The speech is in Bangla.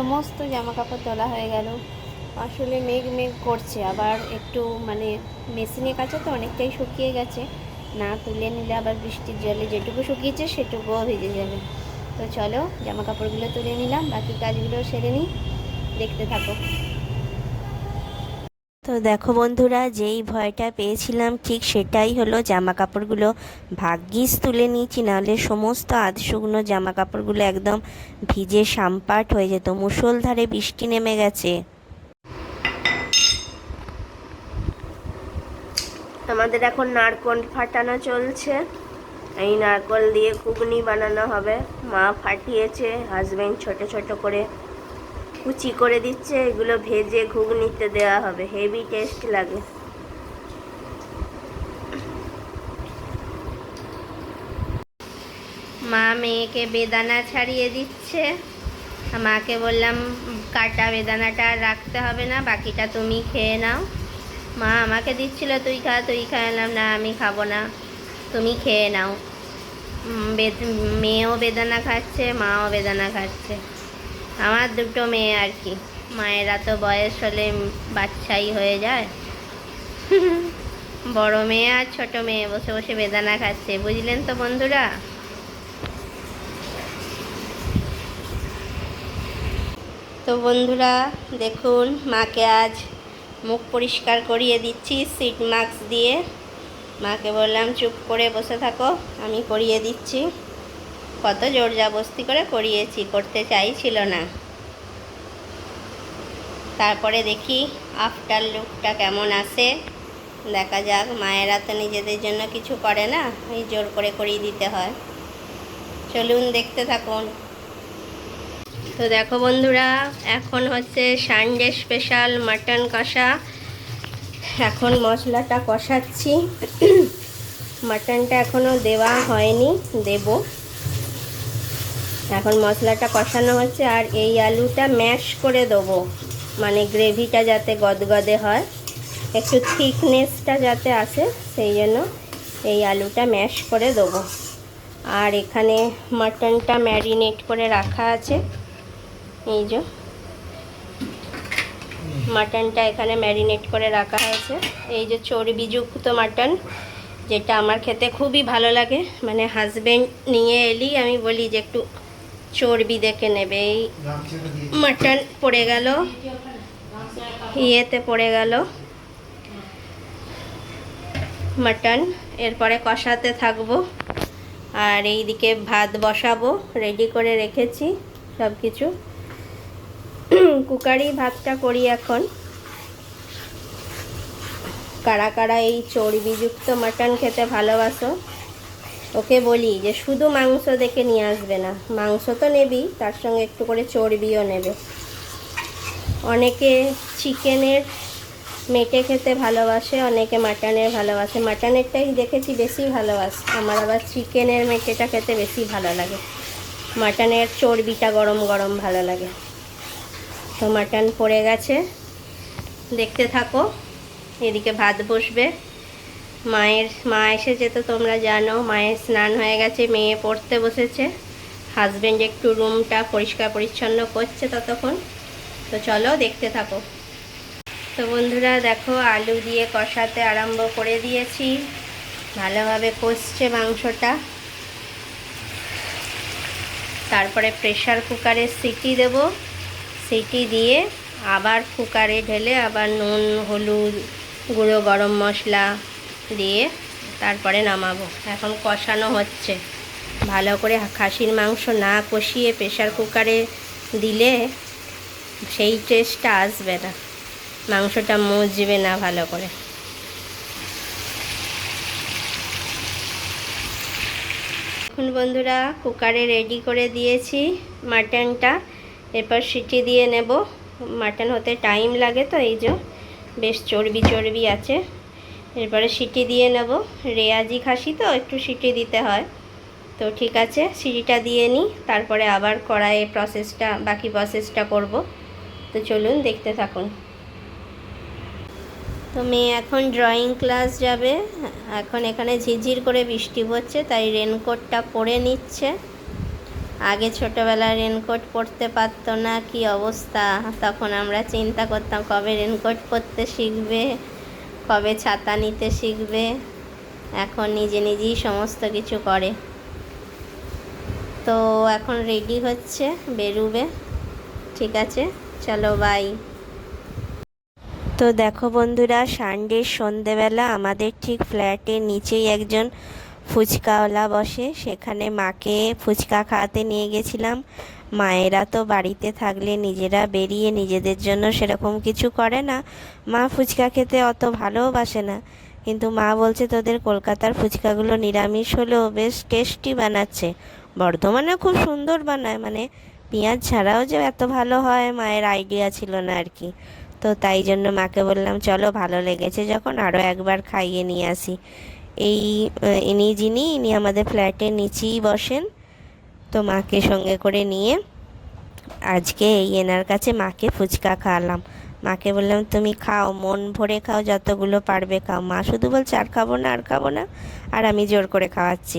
সমস্ত জামা কাপড় তোলা হয়ে গেল। আসলে মেঘ মেঘ করছে, আবার একটু মানে মেশিনের কাছে তো অনেকটাই শুকিয়ে গেছে। না তুলে নিলে আবার বৃষ্টির জলে যেটুকু শুকিয়েছে সেটুকুও ভেজে যাবে। তো চলো জামা কাপড়গুলো তুলে নিলাম, বাকি কাজগুলো সেরে নিই, দেখতে থাকো। তো দেখো বন্ধুরা, যেই ভয়টা পেয়েছিলাম, ঠিক সেটাই হলো জামা কাপড়গুলো ভাগ্যিস তুলে নিয়েছি, নাহলে সমস্ত আধ শুকনো জামা কাপড়গুলো একদম ভিজে সাম্পাট হয়ে যেত। মুষলধারে বৃষ্টি নেমে গেছে। আমাদের এখন নারকোল ফাটানো চলছে। এই নারকোল দিয়ে ঘুগনি বানানো হবে। মা ফাটিয়েছে হাজবেন্ড ছোট ছোট করে কুচি করে দিচ্ছে, এগুলো ভেজে ঘুগনিতে দেওয়া হবে। হেভি টেস্ট লাগে। মা মেয়েকে বেদানা ছাড়িয়ে দিচ্ছে। মাকে বললাম, কাটা বেদানাটা রাখতে হবে না, বাকিটা তুমি খেয়ে নাও। মা আমাকে দিচ্ছিল, তুই খা তুই খা। এলাম না, আমি খাব না। তুমি খেয়ে নাও। মেয়েও বেদানা খাচ্ছে, মাও বেদানা খাচ্ছে। আমার দুটো মেয়ে আর কি। মায়েরা তো বয়স হলে বাচ্চাই হয়ে যায়। বড় মেয়ে আর ছোট মেয়ে বসে বসে বেদানা খাচ্ছে, বুঝলেন তো বন্ধুরা? তো বন্ধুরা, দেখুন, মাকে আজ মুখ পরিষ্কার করিয়ে দিচ্ছি সিট মাস্ক দিয়ে। মাকে বললাম, চুপ করে বসে থাকো, আমি করিয়ে দিচ্ছি। কত জোর জাবস্তি করে করিয়েছি, করতে চাইছিল না। তারপরে দেখি আফটার লুকটা কেমন আসে দেখা যাক, মায়েরা তো নিজেদের জন্য কিছু করে না, এই জোর করে করিয়ে দিতে হয়। চলুন দেখতে থাকুন। তো দেখো বন্ধুরা, এখন হচ্ছে সানডে স্পেশাল মাটন কষা। এখন মশলাটা কষাচ্ছি। মাটনটা এখনও দেওয়া হয়নি, দেব। এখন মশলাটা কষানো হচ্ছে আর এই আলুটা ম্যাশ করে দেবো। মানে গ্রেভিটা যাতে গদগদে হয়, একটু থিকনেসটা যাতে আসে, সেই জন্য এই আলুটা ম্যাশ করে দেবো। আর এখানে মাটনটা ম্যারিনেট করে রাখা আছে। এই যে মাটনটা এখানে ম্যারিনেট করে রাখা হয়েছে। এই যে চর্বিযুক্ত মাটন, যেটা আমার খেতে খুবই ভালো লাগে। মানে হাজবেন্ড নিয়ে এলি আমি বলি যে একটু চর্বি দেখে নেবে এই মাটন পড়ে গেল। ইয়েতে পড়ে গেল। মাটন, এরপরে কষাতে থাকব। আর এইদিকে ভাত বসাবো রেডি করে রেখেছি সব কিছু কুকারি ভাতটা করি এখন। কারা কারা এই চর্বিযুক্ত মাটন খেতে ভালোবাসো ওকে বলি যে শুধু মাংস দেখে নিয়ে আসবে না, মাংস তো নেবি, তার সঙ্গে একটু করে চর্বিও নেবে। অনেকে চিকেনের মেটে খেতে ভালোবাসে, অনেকে মাটনের ভালোবাসে। মাটনেরটাই দেখেছি বেশি ভালোবাসে, আমার আবার চিকেনের মেটেটা খেতে বেশি ভালো লাগে। মাটনের চর্বিটা গরম গরম ভালো লাগে। তো মাটন পড়ে গেছে, দেখতে থাকো, এদিকে ভাত বসবে। মায়ের, মা এসেছে তো তোমরা জানো, মায়ের স্নান হয়ে গেছে, মেয়ে পড়তে বসেছে। হাজব্যান্ড একটু রুমটা পরিষ্কার পরিচ্ছন্ন করছে ততক্ষণ। তো চলো দেখতে থাকো। তো বন্ধুরা, দেখো, আলু দিয়ে কষাতে আরম্ভ করে দিয়েছি। ভালোভাবে কষছে মাংসটা। তারপরে প্রেশার কুকারে সিটি দেব। সিটি দিয়ে আবার কুকারে ঢেলে আবার নুন, হলুদ, গুঁড়ো, গরম মশলা দিয়ে তারপরে নামাবো। এখন কষানো হচ্ছে। ভালো করে খাসির মাংস না কষিয়ে প্রেশার কুকারে দিলে সেই টেস্টটা আসবে না। মাংসটা মজবে না ভালো করে। এখন বন্ধুরা কুকারে রেডি করে দিয়েছি মাটনটা এরপর সিটি দিয়ে নেব। মাটন হতে টাইম লাগে তো, এই যে বেশ চর্বি চর্বি আছে। এরপরে সিটি দিয়ে নেব। রেয়াজি খাসি তো, একটু সিটি দিতে হয়। তো ঠিক আছে, সিটিটা দিয়ে নিই, তারপরে আবার কড়াইয়ে প্রসেসটা বাকি প্রসেসটা করব। তো চলুন দেখতে থাকুন। তো মেয়ে এখন ড্রয়িং ক্লাস যাবে। এখন এখানে ঝিরঝির করে বৃষ্টি পড়ছে তাই রেনকোটটা পরে নিচ্ছে। আগে ছোটোবেলায় রেনকোট পরতে পারতো না, কি অবস্থা? তখন আমরা চিন্তা করতাম, কবে রেনকোট পরতে শিখবে? কবে ছাতা নিতে শিখবে? এখন নিজে নিজেই সমস্ত কিছু করে। তো এখন রেডি হচ্ছে, বেরুবে। ঠিক আছে? চলো বাই তো দেখো বন্ধুরা সানডে সন্ধেবেলা আমাদের ঠিক ফ্ল্যাটের নিচেই একজন ফুচকাওয়ালা বসে। সেখানে মাকে ফুচকা খাওয়াতে নিয়ে গেছিলাম। মায়েরা তো বাড়িতে থাকলে নিজেরা বেরিয়ে নিজেদের জন্য সেরকম কিছু করে না। মা ফুচকা খেতে অত ভালোবাসে না। কিন্তু মা বলছে, তোদের কলকাতার ফুচকাগুলো নিরামিষ হলেও বেশ টেস্টি বানাচ্ছে। বর্ধমানে খুব সুন্দর বানায়। মানে পেঁয়াজ ছাড়াও যে এত ভালো হয়, মায়ের আইডিয়া ছিল না আর কি। তো তাই জন্য মাকে বললাম, চলো ভালো লেগেছে, যখন আরও একবার খাইয়ে নিয়ে আসি। এই ইনি যিনি, ইনি আমাদের ফ্ল্যাটের নিচেই বসেন। তো মাকে সঙ্গে করে নিয়ে আজকে এই এনার কাছে মাকে ফুচকা খাওয়ালাম। মাকে বললাম, তুমি খাও, মন ভরে খাও, যতগুলো পারবে খাও। মা শুধু বলছে, আর খাব না, আর খাব না, আর আমি জোর করে খাওয়াচ্ছি।